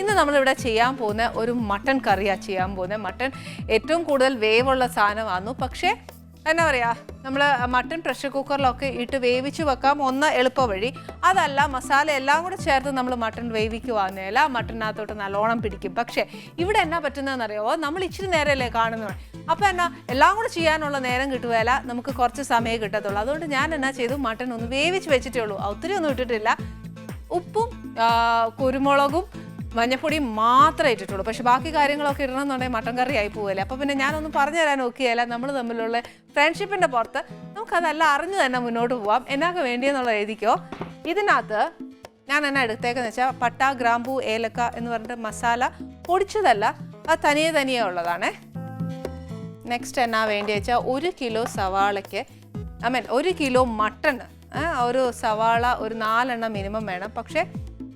ഇന്ന് നമ്മളിവിടെ ചെയ്യാൻ പോകുന്ന ഒരു മട്ടൺ കറിയാണ് ചെയ്യാൻ പോകുന്നത്. മട്ടൺ ഏറ്റവും കൂടുതൽ വേവുള്ള സാധനമാണ് പക്ഷേ എന്നാ പറയുക നമ്മൾ മട്ടൺ പ്രഷർ കുക്കറിലൊക്കെ ഇട്ട് വേവിച്ച് വെക്കാം. ഒന്ന് എളുപ്പ വഴി അതല്ല മസാല എല്ലാം കൂടെ ചേർത്ത് നമ്മൾ മട്ടൺ വേവിക്കുവാന്നേല മട്ടണിനകത്തോട്ട് നല്ലോണം പിടിക്കും. പക്ഷേ ഇവിടെ എന്നാ പറ്റുന്നതെന്നറിയോ? നമ്മൾ ഇച്ചിരി നേരമല്ലേ കാണുന്നത്. അപ്പോൾ എന്നാ എല്ലാം കൂടെ ചെയ്യാനുള്ള നേരം കിട്ടുകയില്ല നമുക്ക് കുറച്ച് സമയം കിട്ടത്തുള്ളൂ. അതുകൊണ്ട് ഞാൻ എന്നാ ചെയ്തു? മട്ടൺ ഒന്ന് വേവിച്ച് വെച്ചിട്ടേ ഉള്ളൂ. ഒത്തിരി ഒന്നും ഇട്ടിട്ടില്ല. ഉപ്പും കുരുമുളകും മഞ്ഞപ്പൊടിയും മാത്രമേ ഇട്ടിട്ടുള്ളൂ. പക്ഷെ ബാക്കി കാര്യങ്ങളൊക്കെ ഇടണമെന്നുണ്ടെങ്കിൽ മട്ടൻ കറി ആയി പോവല്ലേ. അപ്പോൾ പിന്നെ ഞാനൊന്നും പറഞ്ഞു തരാൻ നോക്കിയല്ല നമ്മൾ തമ്മിലുള്ള ഫ്രണ്ട്ഷിപ്പിന്റെ പുറത്ത് നമുക്കതെല്ലാം അറിഞ്ഞു തന്നെ മുന്നോട്ട് പോവാം. എന്നാക്ക് വേണ്ടിയെന്നുള്ളത് എഴുതിക്കോ ഇതിനകത്ത് ഞാൻ എന്നാ എടുത്തേക്കെന്ന് വെച്ചാൽ പട്ട ഗ്രാമ്പു ഏലക്ക എന്ന് പറഞ്ഞിട്ട് മസാല പൊടിച്ചതല്ല അത് തനിയെ തനിയെ ഉള്ളതാണ്. നെക്സ്റ്റ് എന്നാ വേണ്ടി വെച്ചാൽ ഒരു കിലോ സവാളയ്ക്ക് ഐ മീൻ ഒരു കിലോ മട്ടൺ ഒരു സവാള ഒരു നാലെണ്ണം മിനിമം വേണം. പക്ഷേ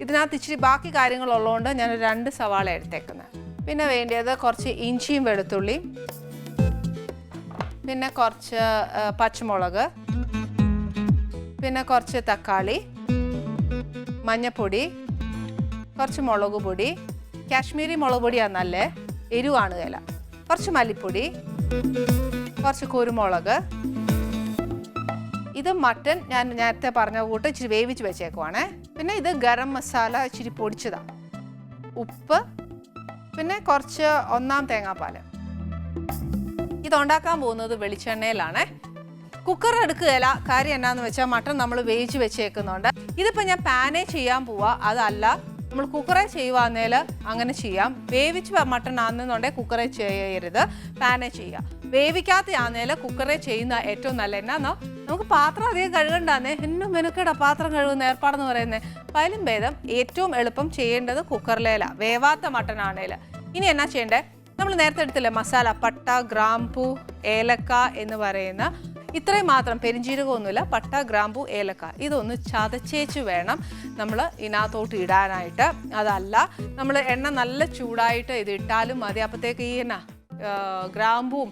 ഇതിനകത്ത് ഇച്ചിരി ബാക്കി കാര്യങ്ങളുള്ളതുകൊണ്ട് ഞാൻ രണ്ട് സവാള എടുത്തേക്കുന്നത് പിന്നെ വേണ്ടിയത് കുറച്ച് ഇഞ്ചിയും വെളുത്തുള്ളിയും. പിന്നെ കുറച്ച് പച്ചമുളക്. പിന്നെ കുറച്ച് തക്കാളി മഞ്ഞപ്പൊടി കുറച്ച് മുളക് പൊടി. കാശ്മീരി മുളക് പൊടിയാണ് നല്ലേ? എരിവാണ് വില. കുറച്ച് മല്ലിപ്പൊടി കുറച്ച് കുരുമുളക്. ഇത് മട്ടൻ ഞാൻ നേരത്തെ പറഞ്ഞ കൂട്ട് ഇച്ചിരി വേവിച്ച് വെച്ചേക്കുവാണേ. പിന്നെ ഇത് ഗരം മസാല ഇച്ചിരി പൊടിച്ചതാണ് ഉപ്പ് പിന്നെ കുറച്ച് ഒന്നാം തേങ്ങാപ്പാൽ. ഇത് ഉണ്ടാക്കാൻ പോകുന്നത് വെളിച്ചെണ്ണയിലാണ്. കുക്കർ എടുക്കുകയില്ല കാര്യം എന്നാന്ന് വെച്ചാൽ മട്ടൺ നമ്മൾ വേവിച്ച് വെച്ചേക്കുന്നുണ്ട്. ഇതിപ്പോൾ ഞാൻ പാനേ ചെയ്യാൻ പോവാ അതല്ല. നമ്മൾ കുക്കറെ ചെയ്യുവാന്നേൽ അങ്ങനെ ചെയ്യാം. വേവിച്ച് മട്ടൺ ആണെന്നുണ്ടെങ്കിൽ കുക്കറെ ചെയ്യരുത് പാനേ ചെയ്യുക വേവിക്കാത്ത ആന്നേൽ കുക്കറെ ചെയ്യുന്ന ഏറ്റവും നല്ല എന്നാന്നോ? നമുക്ക് പാത്രം അധികം കഴുകണ്ടാന്നേ. എന്നും മെനുക്കേടാ പാത്രം കഴുകുന്ന ഏർപ്പാടെന്ന് പറയുന്നത് അപ്പം ഭേദം ഏറ്റവും എളുപ്പം ചെയ്യേണ്ടത് കുക്കറിലേല വേവാത്ത മട്ടൺ ഇനി എന്നാ ചെയ്യണ്ടേ? നമ്മൾ നേരത്തെ എടുത്തില്ലേ മസാല പട്ട ഗ്രാമ്പു ഏലക്ക എന്ന് പറയുന്ന ഇത്രയും മാത്രം പെരിഞ്ചീരകമൊന്നുമില്ല പട്ട ഗ്രാമ്പു ഏലക്ക. ഇതൊന്ന് ചതച്ചേച്ച് വേണം നമ്മൾ ഇതിനകത്തോട്ട് ഇടാനായിട്ട്. അതല്ല നമ്മൾ എണ്ണ നല്ല ചൂടായിട്ട് ഇത് ഇട്ടാലും മതി. അപ്പോഴത്തേക്ക് ഈ എന്നാ? ഗ്രാമ്പും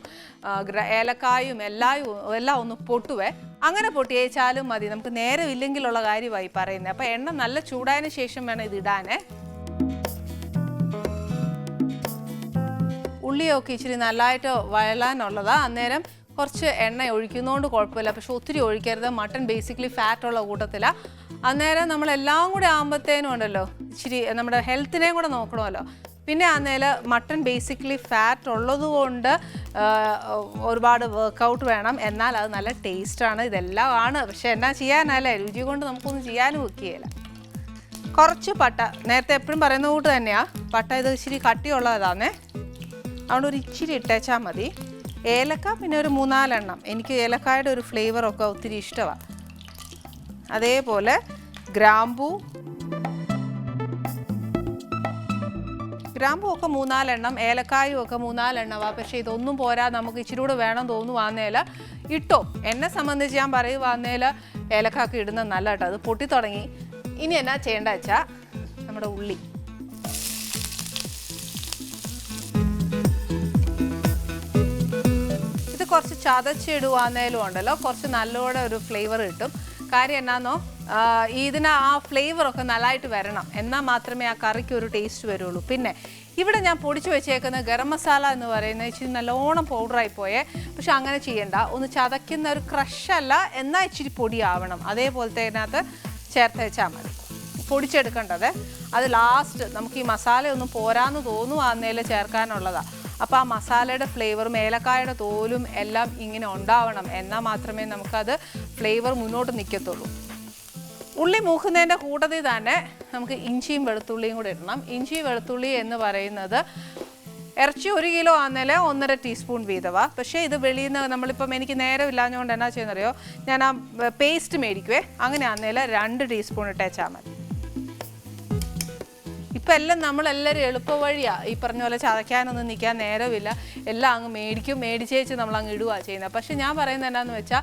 ഏലക്കായും എല്ലായും എല്ലാം ഒന്ന് പൊട്ടുവേ. അങ്ങനെ പൊട്ടിയേച്ചാലും മതി. നമുക്ക് നേരമില്ലെങ്കിലുള്ള കാര്യമായി പറയുന്നത് അപ്പോൾ എണ്ണ നല്ല ചൂടായതിനു ശേഷം വേണം ഇത് ഇടാനേ. ഉള്ളിയൊക്കെ ഇച്ചിരി നല്ലതായിട്ട് വഴലാനുള്ളതാണ് അന്നേരം കുറച്ച് എണ്ണ ഒഴിക്കുന്നതുകൊണ്ട് കുഴപ്പമില്ല. പക്ഷെ ഒത്തിരി ഒഴിക്കരുത്. മട്ടൺ ബേസിക്കലി ഫാറ്റുള്ള കൂട്ടത്തിലാണ് അന്നേരം നമ്മളെല്ലാം കൂടി ആകുമ്പോഴത്തേനും ഉണ്ടല്ലോ. ഇച്ചിരി നമ്മുടെ ഹെൽത്തിനെയും കൂടെ നോക്കണമല്ലോ. പിന്നെ അന്നേൽ മട്ടൺ ബേസിക്കലി ഫാറ്റ് ഉള്ളതുകൊണ്ട് ഒരുപാട് വർക്കൗട്ട് വേണം. എന്നാൽ അത് നല്ല ടേസ്റ്റാണ് ഇതെല്ലാം ആണ്. പക്ഷേ എന്നാ ചെയ്യാനല്ലേ? രുചി കൊണ്ട് നമുക്കൊന്നും ചെയ്യാനും ഒക്കെയില്ല. കുറച്ച് പട്ട. നേരത്തെ എപ്പോഴും പറയുന്ന കൂട്ട് തന്നെയാണ് പട്ട ഇത് ഇച്ചിരി കട്ടിയുള്ളതാണേ അതുകൊണ്ട് ഒരു ഇച്ചിരി ഇട്ടേച്ചാൽ മതി. ഏലക്ക പിന്നെ ഒരു മൂന്നാലെണ്ണം. എനിക്ക് ഏലക്കായുടെ ഒരു ഫ്ലേവറൊക്കെ ഒത്തിരി ഇഷ്ടമാണ് അതേപോലെ ഗ്രാമ്പൂ ഗ്രാമ്പൂ ഒക്കെ മൂന്നാലെണ്ണം ഏലക്കായും ഒക്കെ മൂന്നാലെണ്ണവാ പക്ഷേ ഇതൊന്നും പോരാ നമുക്ക് ഇച്ചിരി കൂടെ വേണം തോന്നുവാന്നേൽ ഇട്ടോ എന്നെ സംബന്ധിച്ച് ഞാൻ പറയുവാന്നേൽ ഏലക്കാക്ക് ഇടുന്നത് നല്ല കേട്ടോ അത് പൊട്ടി തുടങ്ങി ഇനി എന്നാ ചെയ്യേണ്ട വെച്ചാൽ നമ്മുടെ ഉള്ളി. ഇത് കുറച്ച് ചതച്ചിടുവാന്നേലും ഉണ്ടല്ലോ. കുറച്ച് നല്ലോടെ ഒരു ഫ്ലേവർ കിട്ടും. കാര്യം എന്നാന്നോ? ഇതിന് ആ ഫ്ലേവർ ഒക്കെ നല്ലതായിട്ട് വരണം. എന്നാൽ മാത്രമേ ആ കറിക്ക് ഒരു ടേസ്റ്റ് വരുള്ളൂ. പിന്നെ ഇവിടെ ഞാൻ പൊടിച്ചു വെച്ചേക്കുന്ന ഗരം മസാല എന്ന് പറയുന്നത് ഇച്ചിരി നല്ലോണം പൗഡറായി പോയേ. പക്ഷെ അങ്ങനെ ചെയ്യണ്ട. ഒന്ന് ചതയ്ക്കുന്ന ഒരു ക്രഷല്ല എന്നാൽ ഇച്ചിരി പൊടിയാവണം അതേപോലത്തെ അതിനകത്ത് ചേർത്ത് വെച്ചാൽ മതി. പൊടിച്ചെടുക്കേണ്ടത്. അത് ലാസ്റ്റ് നമുക്ക് ഈ മസാല ഒന്നും പോരാന്ന് തോന്നുവാന്നേൽ ചേർക്കാനുള്ളതാണ് അപ്പോൾ ആ മസാലയുടെ ഫ്ലേവറും ഏലക്കായുടെ തോലും എല്ലാം ഇങ്ങനെ ഉണ്ടാവണം. എന്നാൽ മാത്രമേ നമുക്കത് ഫ്ലേവർ മുന്നോട്ട് നിൽക്കത്തുള്ളൂ ഉള്ളി മൂക്കുന്നതിന്റെ കൂട്ടത്തിൽ തന്നെ നമുക്ക് ഇഞ്ചിയും വെളുത്തുള്ളിയും കൂടെ ഇടണം. ഇഞ്ചി വെളുത്തുള്ളി എന്ന് പറയുന്നത് ഇറച്ചി ഒരു കിലോ ആന്നേൽ ഒന്നര ടീസ്പൂൺ വീതവ. പക്ഷേ ഇത് വെളിയിൽ നിന്ന് നമ്മളിപ്പം എനിക്ക് നേരം ഇല്ലാഞ്ഞുകൊണ്ട് എന്നാ ചെയ്യുന്നറിയോ? ഞാൻ ആ പേസ്റ്റ് മേടിക്കുവേ. അങ്ങനെ ആന്നേൽ രണ്ട് ടീസ്പൂൺ ഇട്ടേച്ചാൽ മതി. ഇപ്പം എല്ലാം നമ്മളെല്ലാവരും എളുപ്പ വഴിയാ ഈ പറഞ്ഞ പോലെ ചതയ്ക്കാനൊന്നും നിൽക്കാൻ നേരമില്ല എല്ലാം അങ്ങ് മേടിക്കും മേടിച്ചേച്ച് നമ്മൾ അങ്ങ് ഇടുക ചെയ്യുന്നത് പക്ഷെ ഞാൻ പറയുന്നത് എന്താണെന്ന് വെച്ചാൽ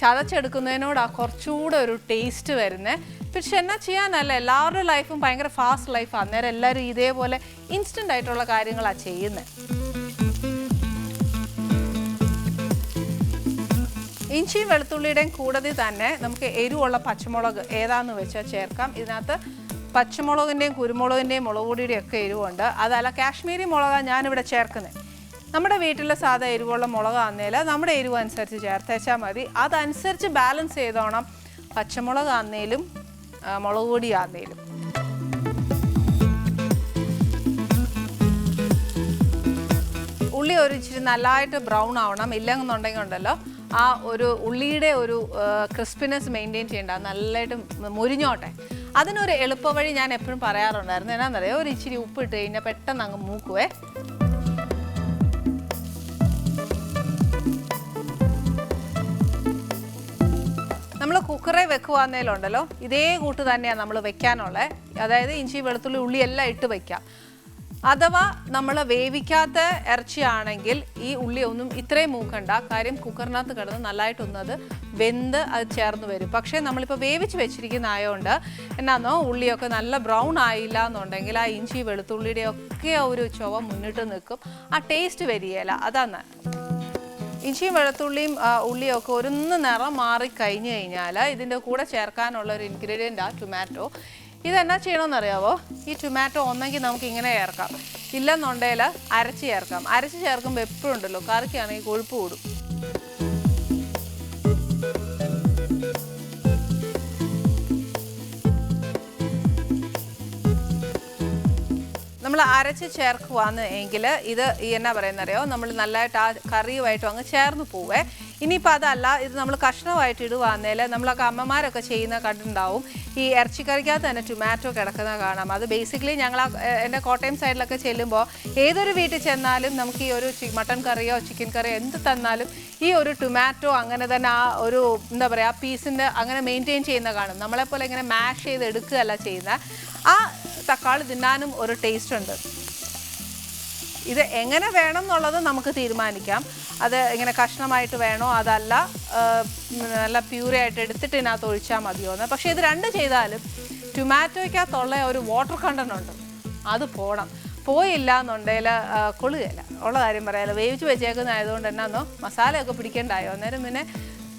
ചതച്ചെടുക്കുന്നതിനോടാ കുറച്ചുകൂടെ ഒരു ടേസ്റ്റ് വരുന്നത് പക്ഷെ എന്നാ ചെയ്യാനല്ല എല്ലാവരുടെ ലൈഫും ഭയങ്കര ഫാസ്റ്റ് ലൈഫാണ് അന്നേരം എല്ലാവരും ഇതേപോലെ ഇൻസ്റ്റന്റ് ആയിട്ടുള്ള കാര്യങ്ങളാണ് ചെയ്യുന്നത് ഇഞ്ചിയും വെളുത്തുള്ളിയുടെയും കൂടതി തന്നെ നമുക്ക് എരിവുള്ള പച്ചമുളക് ഏതാന്ന് വെച്ചാൽ ചേർക്കാം. ഇതിനകത്ത് പച്ചമുളകിന്റെയും കുരുമുളകിന്റെയും മുളക് പൊടിയുടെയും ഒക്കെ എരിവുണ്ട്. അതല്ല കാശ്മീരി മുളകാണ് ഞാനിവിടെ ചേർക്കുന്നത് നമ്മുടെ വീട്ടിലെ സാധാ എരിവുള്ള മുളകാന്നേൽ നമ്മുടെ എരിവ് അനുസരിച്ച് ചേർത്തേച്ചാൽ മതി. അതനുസരിച്ച് ബാലൻസ് ചെയ്തോണം പച്ചമുളക് ആന്നേലും മുളക് പൊടി ആന്നേലും. ഉള്ളി ഒരു ഇച്ചിരി നല്ലതായിട്ട് ബ്രൗൺ ആവണം. ഇല്ലെന്നുണ്ടെങ്കിൽ ഉണ്ടല്ലോ ആ ഒരു ഉള്ളിയുടെ ഒരു ക്രിസ്പിനെസ് മെയിന്റെയിൻ ചെയ്യേണ്ട. നല്ലതായിട്ട് മുരിഞ്ഞോട്ടെ. അതിനൊരു എളുപ്പവഴി ഞാൻ എപ്പോഴും പറയാറുണ്ടായിരുന്നു. എന്നാന്നറിയോ? ഒരു ഇച്ചിരി ഉപ്പ് ഇട്ട് കഴിഞ്ഞാൽ പെട്ടെന്ന് അങ്ങ് മൂക്കുവേ. നമ്മൾ കുക്കറെ വെക്കുവാന്നേലുണ്ടല്ലോ ഇതേ കൂട്ട് തന്നെയാണ് നമ്മൾ വെക്കാനുള്ളത് അതായത് ഇഞ്ചി വെളുത്തുള്ളി ഉള്ളി എല്ലാം ഇട്ട് വെക്കാം. അഥവാ നമ്മൾ വേവിക്കാത്ത ഇറച്ചിയാണെങ്കിൽ ഈ ഉള്ളി ഒന്നും ഇത്രയും മൂക്കണ്ട. കാര്യം കുക്കറിനകത്ത് കിടന്ന് നല്ലതായിട്ടൊന്നും അത് വെന്ത് അത് ചേർന്ന് വരും. പക്ഷേ നമ്മളിപ്പോൾ വേവിച്ച് വെച്ചിരിക്കുന്ന ആയതുകൊണ്ട് എന്നാന്നോ ഉള്ളിയൊക്കെ നല്ല ബ്രൗൺ ആയില്ല എന്നുണ്ടെങ്കിൽ ആ ഇഞ്ചി വെളുത്തുള്ളിയുടെ ഒക്കെ ഒരു ചുവ മുന്നിട്ട് നിൽക്കും. ആ ടേസ്റ്റ് വരികയില്ല അതാണ് ഇഞ്ചിയും വെളുത്തുള്ളിയും ഉള്ളിയൊക്കെ ഒരുന്ന് നിറം മാറി കഴിഞ്ഞ് കഴിഞ്ഞാൽ ഇതിന്റെ കൂടെ ചേർക്കാനുള്ള ഒരു ഇൻഗ്രീഡിയന്റ് ആ ടൊമാറ്റോ ഇതെന്നാ ചെയ്യണമെന്ന് അറിയാവോ ഈ ടൊമാറ്റോ ഒന്നെങ്കിൽ നമുക്ക് ഇങ്ങനെ ചേർക്കാം. ഇല്ലെന്നുണ്ടെങ്കിൽ അരച്ച് ചേർക്കാം. അരച്ച് ചേർക്കുമ്പോൾ എപ്പോഴും ഉണ്ടല്ലോ കറിക്കാണെങ്കിൽ കൊഴുപ്പ് കൂടും. അരച്ച് ചേർക്കുവാന്ന് എങ്കിൽ ഇത് എന്നാ പറയുന്നറിയോ നമ്മൾ നല്ലതായിട്ട് ആ കറിയുമായിട്ടും അങ്ങ് ചേർന്ന് പോവേ. ഇനിയിപ്പോൾ അതല്ല ഇത് നമ്മൾ കഷ്ണമായിട്ട് ഇടുവാന്നേൽ നമ്മളൊക്കെ അമ്മമാരൊക്കെ ചെയ്യുന്ന കണ്ടുണ്ടാവും. ഈ ഇറച്ചിക്കറിക്കകത്ത് തന്നെ ടൊമാറ്റോ കിടക്കുന്ന കാണാം. അത് ബേസിക്കലി ഞങ്ങൾ എന്റെ കോട്ടയം സൈഡിലൊക്കെ ചെല്ലുമ്പോൾ ഏതൊരു വീട്ടിൽ ചെന്നാലും നമുക്ക് ഈ ഒരു മട്ടൺ കറിയോ ചിക്കൻ കറിയോ എന്ത് തന്നാലും ഈ ഒരു ടൊമാറ്റോ അങ്ങനെ തന്നെ ആ ഒരു എന്താ പറയുക ആ പീസിന്റെ അങ്ങനെ മെയിന്റെയിൻ ചെയ്യുന്ന കാണും. നമ്മളെപ്പോലെ ഇങ്ങനെ മാഷ് ചെയ്ത് എടുക്കുകയല്ല ചെയ്യുന്നത് ആ തക്കാളി തിന്നാനും ഒരു ടേസ്റ്റ് ഉണ്ട്. ഇത് എങ്ങനെ വേണം എന്നുള്ളത് നമുക്ക് തീരുമാനിക്കാം. അത് ഇങ്ങനെ കഷ്ണമായിട്ട് വേണോ അതല്ല നല്ല പ്യൂറി ആയിട്ട് എടുത്തിട്ട് ഇതിനകത്ത് ഒഴിച്ചാൽ മതിയോ എന്ന്. പക്ഷേ ഇത് രണ്ട് ചെയ്താലും ടൊമാറ്റോയ്ക്കകത്തുള്ള ഒരു വാട്ടർ കണ്ടന്റ് ഉണ്ട്. അത് പോകണം പോയില്ല എന്നുണ്ടെങ്കിൽ കൊള്ളുകയില്ല. ഉള്ള കാര്യം പറയാമല്ലോ വേവിച്ച് വെച്ചേക്കുന്ന ആയതുകൊണ്ട് എന്നാന്നോ മസാലയൊക്കെ പിടിക്കേണ്ടായോ? അന്നേരം പിന്നെ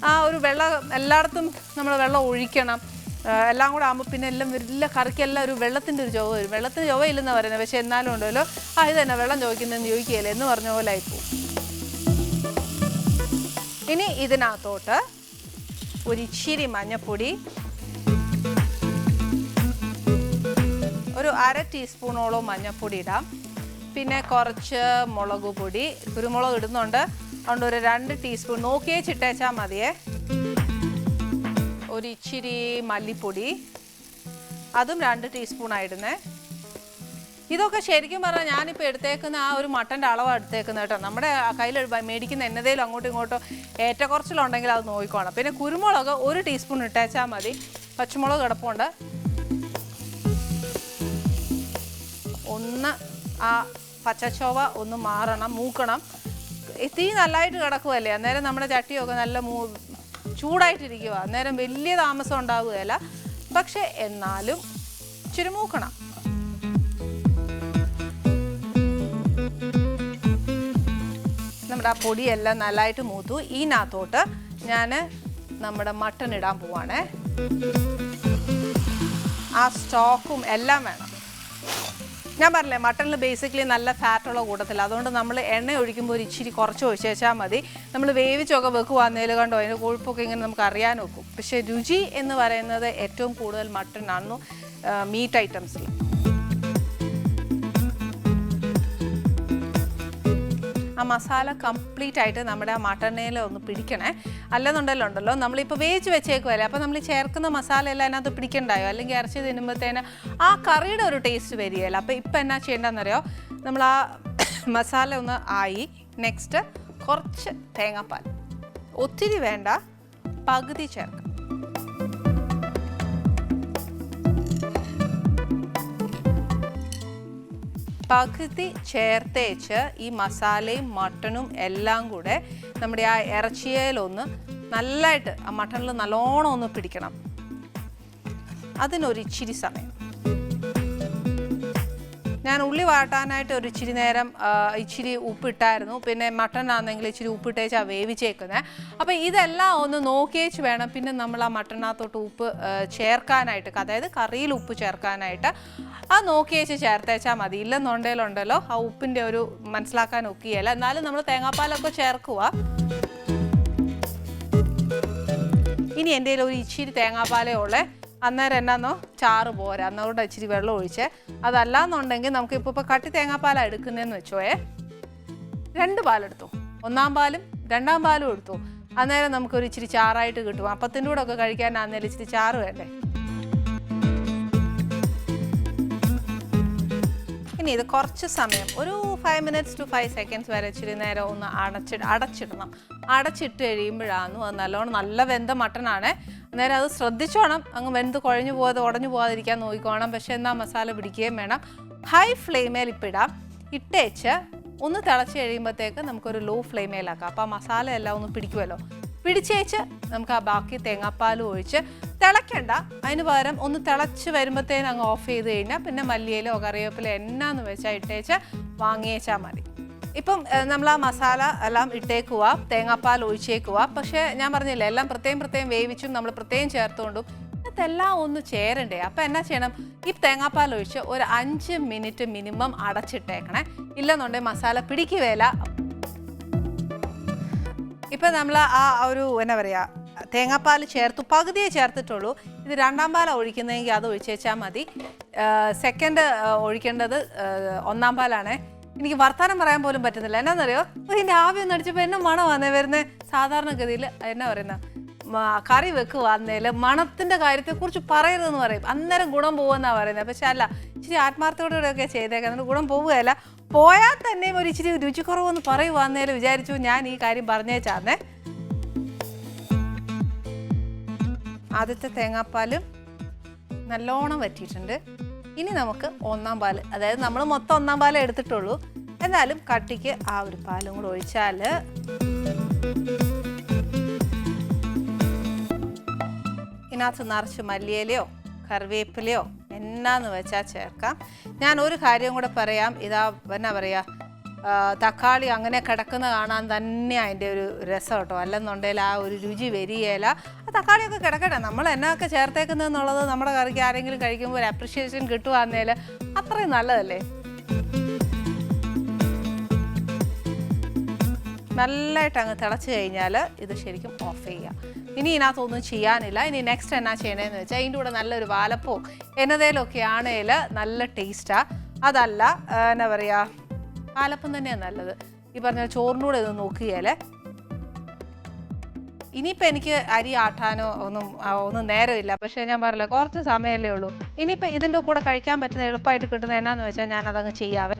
ആ ഒരു വെള്ളം എല്ലായിടത്തും നമ്മൾ വെള്ളം ഒഴിക്കണം. എല്ലാം കൂടെ ആകുമ്പോൾ പിന്നെ എല്ലാം വലിയ കറിക്കെല്ലാം ഒരു വെള്ളത്തിന്റെ ഒരു ചുവ വരും. വെള്ളത്തിന് ചുവ ഇല്ലെന്ന് പറയുന്നത് പക്ഷേ എന്നാലും ഉണ്ടല്ലോ. ആ ഇത് തന്നെ വെള്ളം ചോദിക്കുന്നതെന്ന് ചോദിക്കുകയില്ല? എന്ന് പറഞ്ഞ പോലെ ആയിപ്പോവും. ഇനി ഇതിനകത്തോട്ട് ഒരു ഇച്ചിരി മഞ്ഞപ്പൊടി ഒരു അര ടീസ്പൂണോളം മഞ്ഞപ്പൊടി ഇടാം. പിന്നെ കുറച്ച് മുളക് പൊടി. കുരുമുളക് ഇടുന്നുണ്ട്. അതുകൊണ്ട് ഒരു രണ്ട് ടീസ്പൂൺ. നോക്കിയേ ചിട്ടേച്ചാൽ മതിയേ. ഒരു ഇച്ചിരി മല്ലിപ്പൊടി അതും രണ്ട് ടീസ്പൂൺ ആയിടുന്നേ ഇതൊക്കെ ശരിക്കും പറഞ്ഞാൽ ഞാനിപ്പോൾ എടുത്തേക്കുന്ന ആ ഒരു മട്ടന്റെ അളവാണ് എടുത്തേക്കുന്നത് കേട്ടോ. നമ്മുടെ കയ്യിൽ മേടിക്കുന്ന എന്നതേലും അങ്ങോട്ടും ഇങ്ങോട്ടും ഏറ്റക്കുറച്ചിലുണ്ടെങ്കിൽ അത് നോക്കിക്കോണം. പിന്നെ കുരുമുളക് ഒരു ടീസ്പൂൺ ഇട്ടേച്ചാൽ മതി. പച്ചമുളക് കിടപ്പുണ്ട്. ഒന്ന് ആ പച്ചച്ചോവ ഒന്ന് മാറണം മൂക്കണം. തീ നല്ലതായിട്ട് കിടക്കുമല്ലേ അന്നേരം നമ്മുടെ ചട്ടിയൊക്കെ നല്ല മൂ ചൂടായിട്ടിരിക്കുക അന്നേരം വലിയ താമസം ഉണ്ടാവുകയില്ല. പക്ഷെ എന്നാലും ഇച്ചിരി മൂക്കണം. നമ്മുടെ ആ പൊടിയെല്ലാം നല്ലതായിട്ട് മൂത്തു. ഇതിനകത്തോട്ട് ഞാൻ നമ്മുടെ മട്ടൺ ഇടാൻ പോവാണേ. ആ സ്റ്റോക്കും എല്ലാം വേണം. ഞാൻ പറഞ്ഞില്ലേ മട്ടണിൽ ബേസിക്കലി നല്ല ഫാറ്റുള്ള കൂട്ടത്തില്ല. അതുകൊണ്ട് നമ്മൾ എണ്ണ ഒഴിക്കുമ്പോൾ ഒരു ഇച്ചിരി കുറച്ച് ഒഴിച്ചേച്ചാൽ മതി. നമ്മൾ വേവിച്ചൊക്കെ വെക്കുവാന്നേൽ കണ്ടോ അതിന്റെ കൊഴുപ്പൊക്കെ ഇങ്ങനെ നമുക്ക് അറിയാൻ പക്ഷേ രുചി എന്ന് പറയുന്നത് ഏറ്റവും കൂടുതൽ മട്ടൺ ആണെന്നു മീറ്റ് ഐറ്റംസിൽ ആ മസാല കംപ്ലീറ്റ് ആയിട്ട് നമ്മുടെ ആ മട്ടണയിൽ ഒന്ന് പിടിക്കണേ. അല്ലെന്നുണ്ടല്ലോ ഉണ്ടല്ലോ നമ്മളിപ്പോൾ വേവിച്ച് വെച്ചേക്കുമല്ലേ അപ്പോൾ നമ്മൾ ചേർക്കുന്ന മസാല എല്ലാം അതിനകത്ത് പിടിക്കണ്ടായോ? അല്ലെങ്കിൽ ഇറച്ചി തിന്നുമ്പോഴത്തേന് ആ കറിയുടെ ഒരു ടേസ്റ്റ് വരികയില്ല. അപ്പോൾ ഇപ്പം എന്നാ ചെയ്യേണ്ടതെന്നറിയോ? നമ്മൾ ആ മസാല ഒന്ന് ആയി നെക്സ്റ്റ് കുറച്ച് തേങ്ങാപ്പാൽ. ഒത്തിരി വേണ്ട പകുതി ചേർക്കാം പകുതി ചേർത്തേച്ച് ഈ മസാലയും മട്ടണും എല്ലാം കൂടെ നമ്മുടെ ആ ഇറച്ചിയിലൊന്ന് നല്ലതായിട്ട് ആ മട്ടണിൽ നല്ലോണം ഒന്ന് പിടിക്കണം. അതിനൊരു ഇച്ചിരി സമയം. ഞാൻ ഉള്ളി വാട്ടാനായിട്ട് ഒരു ഇച്ചിരി നേരം ഇച്ചിരി ഉപ്പിട്ടായിരുന്നു. പിന്നെ മട്ടൺ ആണെങ്കിൽ ഇച്ചിരി ഉപ്പിട്ടേച്ചാ വേവിച്ചേക്കുന്നത് അപ്പോൾ ഇതെല്ലാം ഒന്ന് നോക്കിയേച്ച് വേണം. പിന്നെ നമ്മൾ ആ മട്ടണിനകത്തോട്ട് ഉപ്പ് ചേർക്കാനായിട്ട് അതായത് കറിയിൽ ഉപ്പ് ചേർക്കാനായിട്ട് ആ നോക്കിയേച്ച് ചേർത്തേച്ചാൽ മതി. ഇല്ലെന്നുണ്ടെങ്കിലുണ്ടല്ലോ ആ ഉപ്പിന്റെ ഒരു മനസ്സിലാക്കാൻ ഒക്കുകയല്ല എന്നാലും നമ്മൾ തേങ്ങാപ്പാലൊക്കെ ചേർക്കുക ഇനി എന്റെ ഒരു ഇച്ചിരി തേങ്ങാപ്പാലേ ഉള്ളേ. അന്നേരം എന്നാന്നോ? ചാറ് പോരാ. അന്നോട് ഇച്ചിരി വെള്ളം ഒഴിച്ച്. അതല്ലാന്നുണ്ടെങ്കിൽ നമുക്ക് ഇപ്പോൾ ഇപ്പോൾ കട്ടി തേങ്ങാപ്പാലാണ് എടുക്കുന്നതെന്ന് വെച്ചോയെ. രണ്ട് പാലെടുത്തു ഒന്നാം പാലും രണ്ടാം പാലും എടുത്തു. അന്നേരം നമുക്കൊരു ഇച്ചിരി ചാറായിട്ട് കിട്ടും. അപ്പത്തിന്റെ കൂടെ ഒക്കെ കഴിക്കാൻ അന്നേരം ഇച്ചിരി ചാറ് വേണ്ടേ? ഇനി ഇത് കുറച്ച് സമയം ഒരു five minutes to five seconds വരെ ഇച്ചിരി നേരം ഒന്ന് അടച്ചി അടച്ചിടണം. അടച്ചിട്ട് കഴിയുമ്പോഴാണ് നല്ലോണം നല്ല വെന്ത മട്ടനാണ്. അന്നേരം അത് ശ്രദ്ധിച്ചോണം. അങ്ങ് വെന്ത് കുഴഞ്ഞു പോകാതെ ഉടഞ്ഞു പോകാതിരിക്കാൻ നോക്കിക്കോണം. പക്ഷെ എന്നാൽ മസാല പിടിക്കുകയും വേണം. ഹൈ ഫ്ലെയിമേൽ ഇപ്പിടാം. ഇടാം ഇട്ടേച്ച് ഒന്ന് തിളച്ച് കഴിയുമ്പോഴത്തേക്ക് നമുക്കൊരു ലോ ഫ്ലെയിമേലാക്കാം അപ്പോൾ ആ മസാല എല്ലാം ഒന്ന് പിടിക്കുമല്ലോ. പിടിച്ചേച്ച് നമുക്ക് ആ ബാക്കി തേങ്ങാപ്പാൽ ഒഴിച്ച് തിളയ്ക്കണ്ട. അതിന് പകരം ഒന്ന് തിളച്ച് വരുമ്പോഴത്തേന് അങ്ങ് ഓഫ് ചെയ്ത് കഴിഞ്ഞാൽ പിന്നെ മല്ലിയിലോ കറിവേപ്പിലോ എന്നാന്ന് വെച്ചാൽ ഇട്ടേച്ച് വാങ്ങിയേച്ചാൽ മതി. ഇപ്പം നമ്മൾ ആ മസാല എല്ലാം ഇട്ടേക്കുക തേങ്ങാപ്പാൽ ഒഴിച്ചേക്കുക പക്ഷേ ഞാൻ പറഞ്ഞില്ല എല്ലാം പ്രത്യേകം പ്രത്യേകം വേവിച്ചും നമ്മൾ പ്രത്യേകം ചേർത്തുകൊണ്ടും ഇതെല്ലാം ഒന്ന് ചേരണ്ടേ? അപ്പം എന്നാ ചെയ്യണം? ഈ തേങ്ങാപ്പാൽ ഒഴിച്ച് ഒരു അഞ്ച് മിനിറ്റ് മിനിമം അടച്ചിട്ടേക്കണേ. ഇല്ലെന്നുണ്ടെങ്കിൽ മസാല പിടിക്കുകയില്ല ഇപ്പം നമ്മൾ ആ ഒരു എന്നാ പറയുക തേങ്ങാപ്പാൽ ചേർത്തു പകുതിയെ ചേർത്തിട്ടുള്ളൂ. ഇത് രണ്ടാം പാലാണ് ഒഴിക്കുന്നതെങ്കിൽ അത് ഒഴിച്ചേച്ചാൽ മതി. സെക്കൻഡ് ഒഴിക്കേണ്ടത് ഒന്നാം പാലാണ്. എനിക്ക് വർത്താനം പറയാൻ പോലും പറ്റുന്നില്ല. എന്നാന്നറിയോ? ഇതിന്റെ ആവി ഒന്ന് അടിച്ചപ്പോൾ എന്നെ വന്നേ വരുന്നത് സാധാരണഗതിയിൽ എന്നാ പറയുന്ന? കറി വെക്കുവാന്നേൽ മണത്തിന്റെ കാര്യത്തെക്കുറിച്ച് പറയരുതെന്ന് പറയും. അന്നേരം ഗുണം പോകുമെന്നാണ് പറയുന്നത് പക്ഷെ അല്ല ഇച്ചിരി ആത്മാർത്ഥത്തോടെയൊക്കെ ചെയ്തേക്കാം എന്നിട്ട് ഗുണം പോവുകയല്ല. പോയാൽ തന്നെയും ഒരു ഇച്ചിരി രുചിക്കുറവെന്ന് പറയുവാന്നേലും വിചാരിച്ചു ഞാൻ ഈ കാര്യം പറഞ്ഞേച്ചാന്നേ ആദ്യത്തെ തേങ്ങാപ്പാലും നല്ലോണം വറ്റിയിട്ടുണ്ട്. ഇനി നമുക്ക് ഒന്നാം പാൽ അതായത് നമ്മൾ മൊത്തം ഒന്നാം പാലേ എടുത്തിട്ടുള്ളൂ. എന്നാലും കട്ടിക്ക് ആ ഒരു പാലും കൂടെ ഒഴിച്ചാൽ ഇതിനകത്ത് നിറച്ച് മല്ലിയിലയോ കറിവേപ്പിലയോ എന്നാന്ന് വെച്ചാൽ ചേർക്കാം. ഞാൻ ഒരു കാര്യം കൂടെ പറയാം. ഇതാ എന്നാ പറയുക തക്കാളി അങ്ങനെ കിടക്കുന്ന കാണാൻ തന്നെ അതിന്റെ ഒരു രസം കേട്ടോ. അല്ലെന്നുണ്ടെങ്കിൽ ആ ഒരു രുചി വരികയില്ല. ആ തക്കാളിയൊക്കെ കിടക്കട്ടെ. നമ്മൾ എന്നൊക്കെ ചേർത്തേക്കുന്നതെന്നുള്ളത് നമ്മുടെ കറിക്ക് ആരെങ്കിലും കഴിക്കുമ്പോൾ ഒരു അപ്രിഷിയേഷൻ കിട്ടുവാന്നേൽ അത്രയും നല്ലതല്ലേ? നല്ലതായിട്ട് അങ്ങ് തിളച്ച് കഴിഞ്ഞാൽ ഇത് ശരിക്കും ഓഫ് ചെയ്യാം. ഇനി ഇതിനകത്തൊന്നും ചെയ്യാനില്ല. ഇനി നെക്സ്റ്റ് എന്നാ ചെയ്യണേന്ന് വെച്ചാൽ അതിന്റെ കൂടെ നല്ലൊരു വാലപ്പോ എന്നതേലൊക്കെ ആണേൽ നല്ല ടേസ്റ്റാ അതല്ല എന്നാ പറയുക വാലപ്പം തന്നെയാണ് നല്ലത്. ഈ പറഞ്ഞ ചോറിന്റെ കൂടെ ഇത് നോക്കിയാലേ. ഇനിയിപ്പോൾ എനിക്ക് അരി ആട്ടാനോ ഒന്നും ഒന്നും നേരമില്ല. പക്ഷേ ഞാൻ പറഞ്ഞില്ല കുറച്ച് സമയമല്ലേ ഉള്ളൂ. ഇനിയിപ്പോൾ ഇതിന്റെ കൂടെ കഴിക്കാൻ പറ്റുന്ന എളുപ്പമായിട്ട് കിട്ടുന്ന എന്നാന്ന് വെച്ചാൽ ഞാൻ അതങ്ങ് ചെയ്യാവേ.